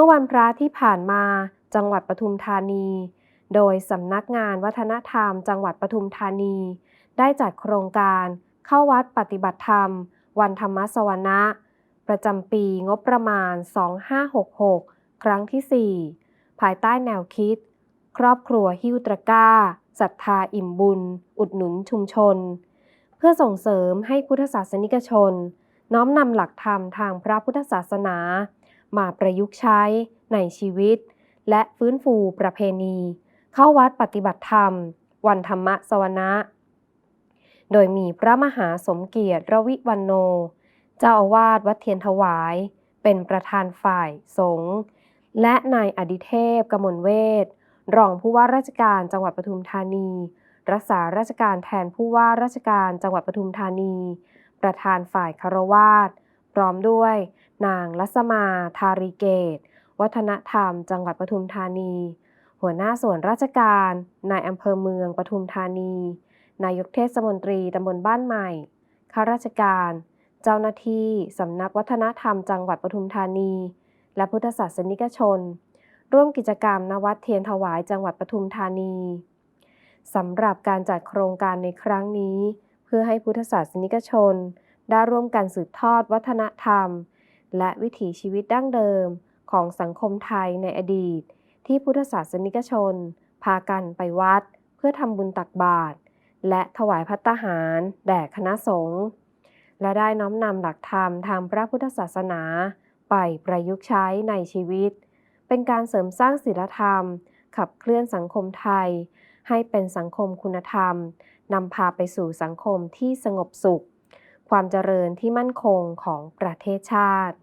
มื่อวันพระที่ผ่านมาจังหวัดปทุมธานี โดยสำนักงานวัฒนธรรม จังหวัดปทุมธานี ได้จัดโครงการเข้าวัดปฏิบัติธรรม วันธรรมสวนะประจำปีงบประมาณ 2566 ครั้งที่ 4 ภายใต้แนวคิด ครอบครัวหิ้วตะกร้าศรัทธาอิ่มบุญ อุดหนุนชุมชน เพื่อส่งเสริมให้พุทธศาสนิกชน น้อมนำหลักธรรมทางพระพุทธศาสนา มาประยุกต์ใช้ในชีวิต และฟื้นฟูประเพณี เข้าวัดปฏิบัติธรรม วันธรรมสวนะ โดยมีพระมหาสมเกียรติระวิวันโน เจ้าอาวาสวัดเทียนถวาย เป็นประธานฝ่ายสงฆ์และนายอดิเทพกมลเวทรองผู้ว่าราชการจังหวัดปทุมธานี รักษาราชการแทนผู้ว่าราชการจังหวัดปทุมธานี ประธานฝ่ายคารวาสพร้อมด้วย นางลัสมาธารีเกต วัฒนธรรม จังหวัดปทุมธานี หัวหน้าส่วนราชการ นายอำเภอเมืองปทุมธานี นายกเทศมนตรีตำบลบ้านใหม่ ข้าราชการ เจ้าหน้าที่ สำนักวัฒนธรรมจังหวัดปทุมธานี และพุทธศาสนิกชน ร่วมกิจกรรมณวัดเทียนถวายจังหวัดปทุมธานีสำหรับการจัดโครงการในครั้งนี้ เพื่อให้พุทธศาสนิกชน ได้ร่วมกันสืบทอดวัฒนธรรม และวิถีชีวิตดั้งเดิมของสังคมไทยในอดีต ที่พุทธศาสนิกชน พากันไปวัด เพื่อทำบุญตักบาตรและถวายพัตตาหาร แด่คณะสงฆ์และได้น้อมนำหลักธรรมทางพระพุทธศาสนา ไปประยุกต์ใช้ในชีวิต เป็นการเสริมสร้างศีลธรรม ขับเคลื่อนสังคมไทย ให้เป็นสังคมคุณธรรมนำพาไปสู่สังคมที่สงบสุข ความเจริญที่มั่นคงของประเทศชาติ